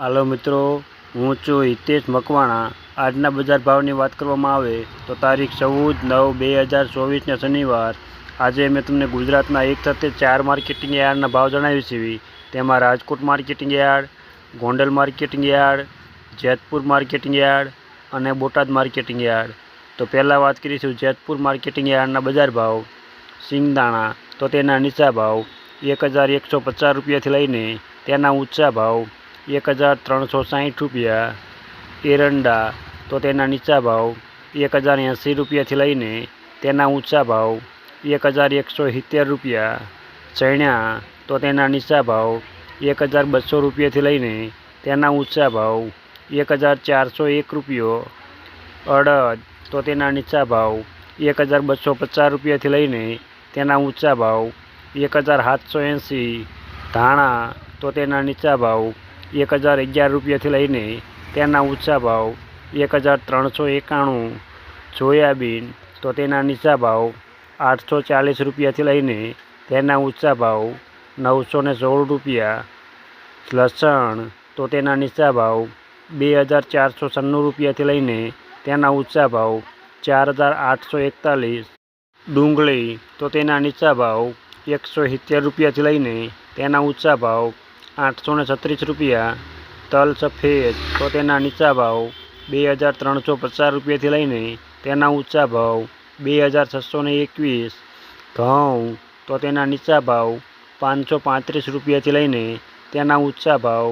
હાલો મિત્રો, હું છું હિતેશ મકવાણા. આજના બજાર ભાવની વાત કરવામાં આવે તો તારીખ ચૌદ નવ બે હજાર ચોવીસને શનિવાર. આજે મેં તમને ગુજરાતના એક સાથે ચાર માર્કેટિંગ યાર્ડના ભાવ જણાવી છે. તેમાં Rajkot marketing yard, Gondal marketing yard, Jetpur marketing yard અને બોટાદ માર્કેટિંગ યાર્ડ. તો પહેલાં વાત કરીશું જેતપુર માર્કેટિંગ યાર્ડના બજાર ભાવ. સિંગદાણા, તો તેના નીચા ભાવ. એક હજાર એકસો પચાસ રૂપિયાથી લઈને તેના ઊંચા ભાવ. એક હજાર ત્રણસો સાઠ રૂપિયા એરંડા તો તેના નીચા ભાવ એક હજાર એંસી રૂપિયાથી લઈને તેના ઊંચા ભાવ એક હજાર એકસો સિત્તેર રૂપિયા ચણ્યા તો તેના નીચા ભાવ એક હજાર બસો રૂપિયાથી લઈને તેના ઊંચા ભાવ એક હજાર ચારસો એક રૂપિયો અડદ તો તેના નીચા ભાવ એક હજાર બસો પચાસ રૂપિયાથી લઈને તેના ઊંચા ભાવ એક હજાર સાતસો એંસી ધાણા તો તેના નીચા ભાવ એક હજાર અગિયાર રૂપિયાથી લઈને તેના ઊંચા ભાવ એક હજાર ત્રણસો એકાણું સોયાબીન તો તેના નીચા ભાવ આઠસો ચાલીસ રૂપિયાથી લઈને તેના ઊંચા ભાવ નવસો ને સોળ રૂપિયા. લસણ તો તેના નીચા ભાવ બે હજાર ચારસો છન્નું રૂપિયાથી લઈને તેના ઊંચા ભાવ ચાર હજાર આઠસો એકતાલીસ. ડુંગળી તો તેના નીચા ભાવ એકસો સિત્તેર રૂપિયાથી લઈને તેના ઊંચા ભાવ આઠસો ને છત્રીસ રૂપિયા, તલ સફેદ, તો તેના નીચા ભાવ બે હજાર ત્રણસો પચાસ રૂપિયાથી લઈને તેના ઊંચા ભાવ બે હજાર છસો ને એકવીસ. ઘઉં, તો તેના નીચા ભાવ પાંચસો પાંત્રીસ રૂપિયાથી લઈને તેના ઊંચા ભાવ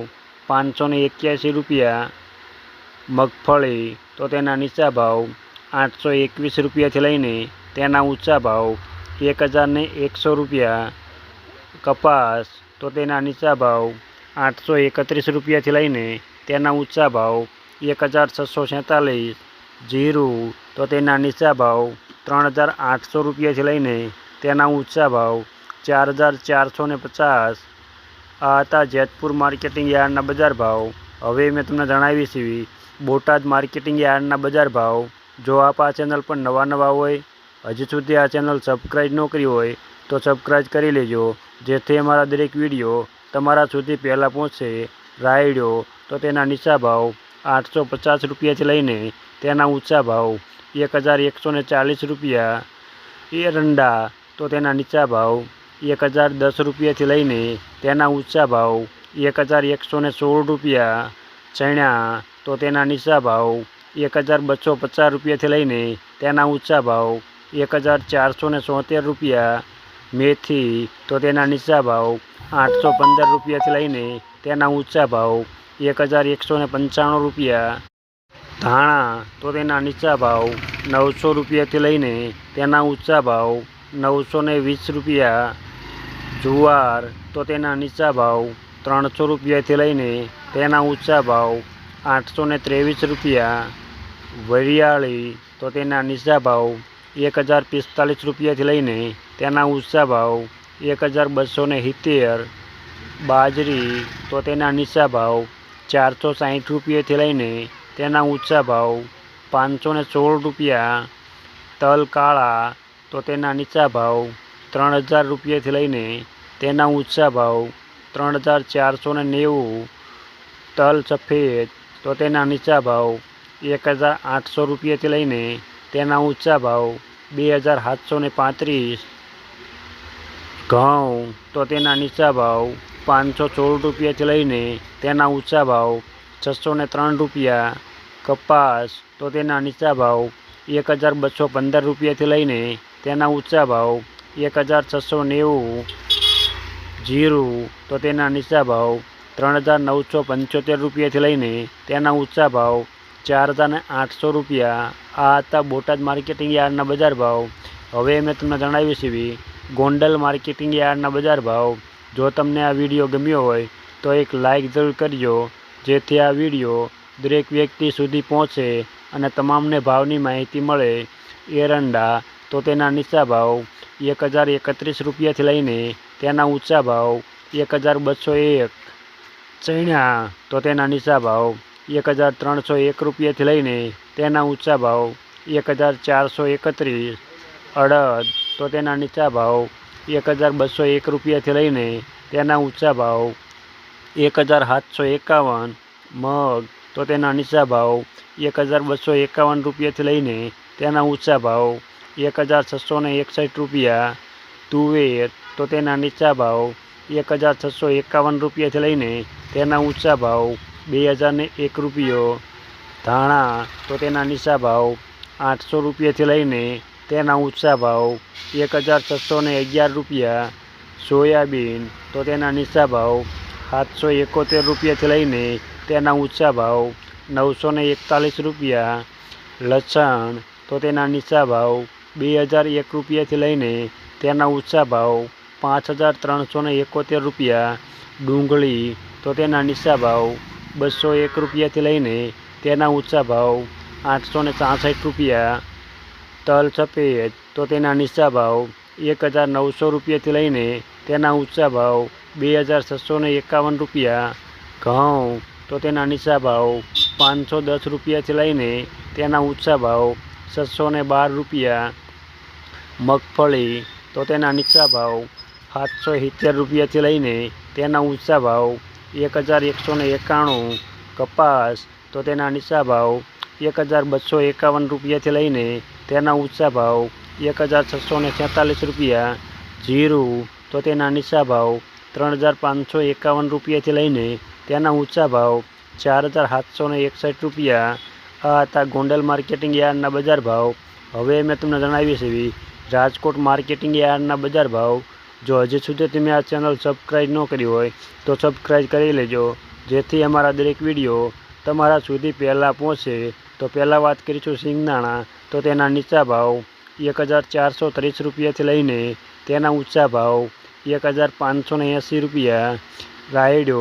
પાંચસો ને એક્યાસી રૂપિયા. મગફળી, તો તેના નીચા ભાવ આઠસો એકવીસ રૂપિયાથી લઈને તેના ઊંચા ભાવ એક હજાર એકસો રૂપિયા. કપાસ, તો તેના નીચા ભાવ આઠસો એકત્રીસ રૂપિયાથી લઈને તેના ઊંચા ભાવ એક હજાર છસો સેંતાલીસ જીરું, તો તેના નીચા ભાવ ત્રણ હજાર આઠસો રૂપિયાથી લઈને તેના ઊંચા ભાવ ચાર હજાર ચારસો ને પચાસ. આ હતા જેતપુર માર્કેટિંગ યાર્ડના બજાર ભાવ. હવે મેં તમને જણાવી છે, બોટાદ માર્કેટિંગ યાર્ડના બજાર ભાવ. જો આપ આ ચેનલ પર નવા નવા હોય, હજી સુધી આ ચેનલ સબસ્ક્રાઈબ ન કરી હોય, તો સબસ્ક્રાઈબ કરી લેજો. જેથી અમારા દરેક વીડિયો તમારા સુધી પહેલાં પહોંચે, રાયડો તો તેના નીચા ભાવ આઠસો પચાસ રૂપિયાથી લઈને તેના ઊંચા ભાવ એક હજાર એકસો ચાલીસ રૂપિયા. એરંડા તો તેના નીચા ભાવ એક હજાર દસ રૂપિયાથી લઈને તેના ઊંચા ભાવ એક હજાર એકસો સોળ રૂપિયા. ચણ્યા તો તેના નીચા ભાવ એક હજાર બસો પચાસ રૂપિયાથી લઈને તેના ઊંચા ભાવ એક હજાર ચારસો સોતેર રૂપિયા. મેથી, તો તેના નીચા ભાવ આઠસો પંદર રૂપિયાથી લઈને તેના ઊંચા ભાવ એક હજાર એકસો ને પંચાણું રૂપિયા. ધાણા, તો તેના નીચા ભાવ નવસો રૂપિયાથી લઈને તેના ઊંચા ભાવ નવસો ને વીસ રૂપિયા. જુવાર, તો તેના નીચા ભાવ ત્રણસો રૂપિયાથી લઈને તેના ઊંચા ભાવ આઠસો ને ત્રેવીસ રૂપિયા. વરિયાળી, તો તેના નીચા ભાવ એક હજાર પિસ્તાલીસ રૂપિયાથી લઈને તેના ઊંચા ભાવ એક હજાર બસો ને સિત્તેર. બાજરી તો તેના નીચા ભાવ ચારસો સાઠ રૂપિયાથી લઈને તેના ઊંચા ભાવ પાંચસો ને સોળ રૂપિયા. તલ કાળા તો તેના નીચા ભાવ ત્રણ હજાર રૂપિયાથી લઈને તેના ઊંચા ભાવ ત્રણ હજાર ચારસો ને નેવું. તલ સફેદ તો તેના નીચા ભાવ એક હજાર આઠસો રૂપિયાથી લઈને તેના ઊંચા ભાવ બે હજાર સાતસો ને પાંત્રીસ. ઘઉં તો તેના નીચા ભાવ પાંચસો સોળ રૂપિયાથી લઈને તેના ઊંચા ભાવ છસો ને ત્રણ રૂપિયા. કપાસ તો તેના નીચા ભાવ એક હજાર બસો પંદર રૂપિયાથી લઈને તેના ઊંચા ભાવ એક હજાર છસો નેવું. જીરું તો તેના નીચા ભાવ ત્રણ હજાર નવસો પંચોતેર રૂપિયાથી લઈને તેના ઊંચા ભાવ ચાર હજાર આઠસો રૂપિયા. આ હતા બોટાદ માર્કેટિંગ યાર્ડના બજાર ભાવ. હવે મેં તમને જણાવ્યું છે બી ગોંડલ માર્કેટિંગ યાર્ડના બજાર ભાવ. જો તમને આ વીડિયો ગમ્યો હોય, તો એક લાઈક જરૂર કરજો, જેથી આ વીડિયો દરેક વ્યક્તિ સુધી પહોંચે અને તમામને ભાવની માહિતી મળે. એરંડા તો તેના નીચા ભાવ એક હજાર એકત્રીસ રૂપિયાથી લઈને તેના ઊંચા ભાવ એક હજાર બસો એક. ચણ્યા તો તેના નીચા ભાવ એક હજાર ત્રણસો એક રૂપિયાથી લઈને તેના ઊંચા ભાવ એક હજાર ચારસો એકત્રીસ. અડદ તો તેના નીચા ભાવ એક હજાર બસો એક રૂપિયાથી લઈને તેના ઊંચા ભાવ એક હજાર સાતસો એકાવન મગ, તો તેના નીચા ભાવ એક હજાર બસો એકાવન રૂપિયાથી લઈને તેના ઊંચા ભાવ એક હજાર છસો ને એકસઠ રૂપિયા. તુવેર, તો તેના નીચા ભાવ એક હજાર છસો એકાવન રૂપિયાથી લઈને તેના ઊંચા ભાવ બે હજાર ને એક રૂપિયો. ધાણા, તો તેના નીચા ભાવ આઠસો રૂપિયાથી લઈને તેના ઊંચા ભાવ એક હજાર છસો ને અગિયાર રૂપિયા. સોયાબીન તો તેના નીચા ભાવ સાતસો એકોતેર રૂપિયાથી લઈને તેના ઊંચા ભાવ નવસો ને એકતાલીસ રૂપિયા. લસણ તો તેના નીચા ભાવ બે હજાર એક રૂપિયાથી લઈને તેના ઊંચા ભાવ પાંચ હજાર ત્રણસો ને એકોતેર રૂપિયા. ડુંગળી તો તેના નીચા ભાવ બસો એક રૂપિયાથી લઈને તેના ઊંચા ભાવ આઠસો ને રૂપિયા. તલ સફેદ તો તેના નીચા ભાવ એક હજાર નવસો રૂપિયાથી લઈને તેના ઊંચા ભાવ બે હજાર છસો ને એકાવન રૂપિયા. ઘઉં તો તેના નીચા ભાવ પાંચસો દસ રૂપિયાથી લઈને તેના ઊંચા ભાવ છસો ને બાર રૂપિયા. મગફળી તો તેના નીચા ભાવ સાતસો સિત્તેર રૂપિયાથી લઈને તેના ઊંચા ભાવ એક હજાર એકસો ને એકાણું. કપાસ તો તેના નીચા ભાવ એક હજાર બસો એકાવન રૂપિયાથી લઈને તેના ઊંચા ભાવ એક હજાર છસો ને છેતાલીસ રૂપિયા, જીરું તો તેના નીચા ભાવ ત્રણ હજાર પાંચસો એકાવન રૂપિયાથી લઈને તેના ઊંચા ભાવ ચાર હજાર સાતસો ને એકસઠ રૂપિયા. આ હતા ગોંડલ માર્કેટિંગ યાર્ડના બજાર ભાવ. હવે મેં તમને જણાવી છે એવી રાજકોટ માર્કેટિંગ યાર્ડના બજાર ભાવ. જો હજી સુધી તમે આ ચેનલ સબસ્ક્રાઈબ ન કરી હોય તો સબસ્ક્રાઈબ કરી લેજો, જેથી અમારા દરેક વીડિયો તમારા સુધી પહેલાં પહોંચે. તો પહેલાં વાત કરીશું સિંગદાણા. તો તેના નીચા ભાવ એક હજાર ચારસો ત્રીસ રૂપિયાથી લઈને તેના ઊંચા ભાવ એક હજાર પાંચસો એંસી રૂપિયા. રાયડો,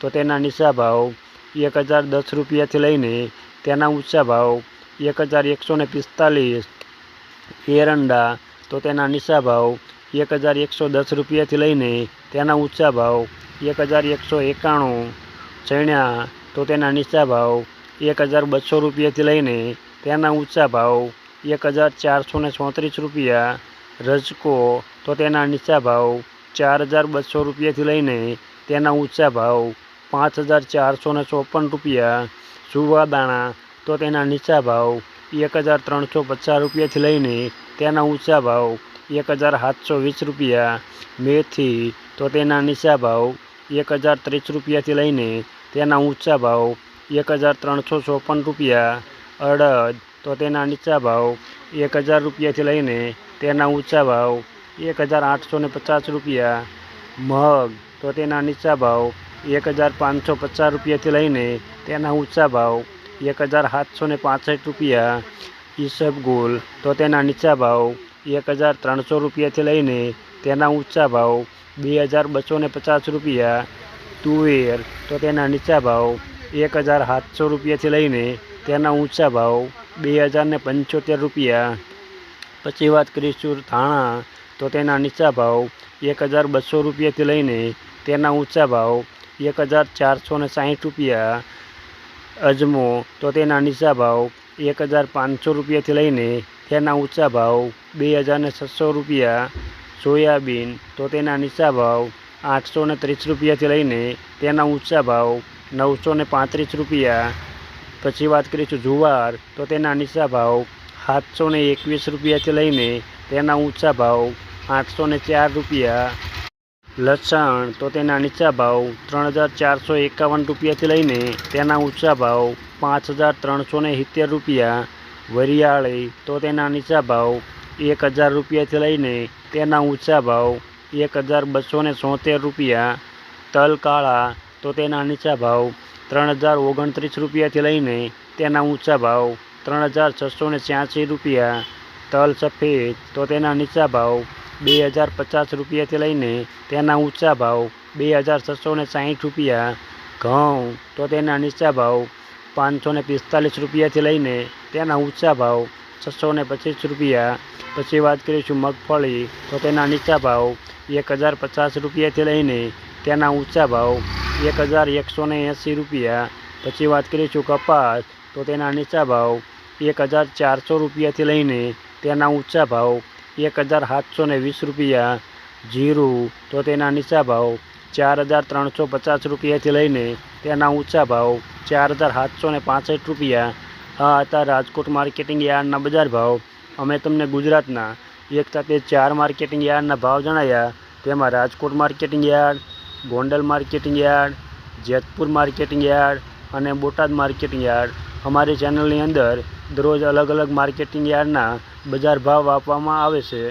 તો તેના નીચા ભાવ એક હજાર દસ રૂપિયાથી લઈને તેના ઊંચા ભાવ એક હજાર એકસો પિસ્તાલીસ. એરંડા, તો તેના નીચા ભાવ એક હજાર એકસો દસ રૂપિયાથી લઈને તેના ઊંચા ભાવ એક હજાર એકસો એકાણું. ચણ્યા તો તેના નીચા ભાવ એક હજાર બસો રૂપિયાથી લઈને તેના ઊંચા ભાવ, એક હજાર ચારસો ને ચોત્રીસ રૂપિયા રજકો, તો તેના નીચા ભાવ ચાર હજાર બસો રૂપિયાથી લઈને તેના ઊંચા ભાવ પાંચ હજાર ચારસો ને ચોપન રૂપિયા સુવાદાણા તો તેના નીચા ભાવ એક હજાર ત્રણસો પચાસ રૂપિયાથી લઈને તેના ઊંચા ભાવ એક હજાર સાતસો વીસ રૂપિયા મેથી, તો તેના નીચા ભાવ એક હજાર ત્રીસ રૂપિયાથી લઈને તેના ઊંચા ભાવ એક હજાર ત્રણસો ચોપન રૂપિયા અડદ તો તેના નીચા ભાવ એક હજાર રૂપિયાથી લઈને તેના ઊંચા ભાવ એક હજાર આઠસો ને પચાસ રૂપિયા મગ તો તેના નીચા ભાવ એક હજાર પાંચસો પચાસ રૂપિયાથી લઈને તેના ઊંચા ભાવ એક હજાર સાતસો ને પાસઠ રૂપિયા ઈસબગુલ તો તેના નીચા ભાવ એક હજાર ત્રણસો રૂપિયાથી લઈને તેના ઊંચા ભાવ બે હજાર બસો ને પચાસ રૂપિયા તુવેર તો તેના નીચા ભાવ એક હજાર સાતસો રૂપિયાથી લઈને તેના ઊંચા ભાવ બે હજાર ને પંચોતેર રૂપિયા. પછી વાત કરીશું ધાણા, તો તેના નીચા ભાવ એક હજાર બસો રૂપિયાથી લઈને તેના ઊંચા ભાવ એક હજાર ચારસો ને સાહીઠ રૂપિયા. અજમો, તો તેના નીચા ભાવ એક હજાર પાંચસો રૂપિયાથી લઈને તેના ઊંચા ભાવ બે હજાર ને છસો રૂપિયા. સોયાબીન, તો તેના નીચા ભાવ આઠસો ત્રીસ રૂપિયાથી લઈને તેના ઊંચા ભાવ નવસો ને પાંત્રીસ રૂપિયા. પછી વાત કરીશું જુવાર, તો તેના નીચા ભાવ સાતસો ને એકવીસ રૂપિયાથી લઈને તેના ઊંચા ભાવ આઠસો ને ચાર રૂપિયા. લસણ, તો તેના નીચા ભાવ ત્રણ હજાર ચારસો એકાવન રૂપિયાથી લઈને તેના ઊંચા ભાવ પાંચ હજાર ત્રણસો ને સિત્તેર રૂપિયા. વરિયાળી, તો તેના નીચા ભાવ એક હજાર રૂપિયાથી લઈને તેના ઊંચા ભાવ એક હજાર બસો ને રૂપિયા. તલ કાળા તો તેના નીચા ભાવ ત્રણ હજાર ઓગણત્રીસ રૂપિયાથી લઈને તેના ઊંચા ભાવ ત્રણ હજાર છસો ને છ્યાસી રૂપિયા. તલ સફેદ, તો તેના નીચા ભાવ બે હજાર પચાસ રૂપિયાથી લઈને તેના ઊંચા ભાવ બે હજાર છસો ને સાહીઠ રૂપિયા. ઘઉં, તો તેના નીચા ભાવ પાંચસો ને પિસ્તાલીસ રૂપિયાથી લઈને તેના ઊંચા ભાવ છસો ને પચીસ રૂપિયા. પછી વાત કરીશું મગફળી, તો તેના નીચા ભાવ એક હજાર પચાસ રૂપિયાથી લઈને તેના ઊંચા ભાવ એક હજાર એકસો ને એંસી રૂપિયા. પછી વાત કરીશું કપાસ તો તેના નીચા ભાવ એક હજાર ચારસો રૂપિયાથી લઈને તેના ઊંચા ભાવ એક હજાર સાતસો ને વીસ રૂપિયા. જીરું, તો તેના નીચા ભાવ ચાર હજાર ત્રણસો પચાસ રૂપિયાથી લઈને તેના ઊંચા ભાવ ચાર હજાર સાતસો ને પાંસઠ રૂપિયા. આ હતા રાજકોટ માર્કેટિંગ યાર્ડના બજાર ભાવ. અમે તમને ગુજરાતના એક સાથે ચાર માર્કેટિંગ યાર્ડના ભાવ જણાવ્યા તેમાં Rajkot marketing yard Gondal marketing yard, Jetpur marketing yard અને બોટાદ માર્કેટિંગ યાર્ડ. અમારી ચેનલની અંદર દરરોજ અલગ અલગ માર્કેટિંગ યાર્ડના બજાર ભાવ આપવામાં આવે છે.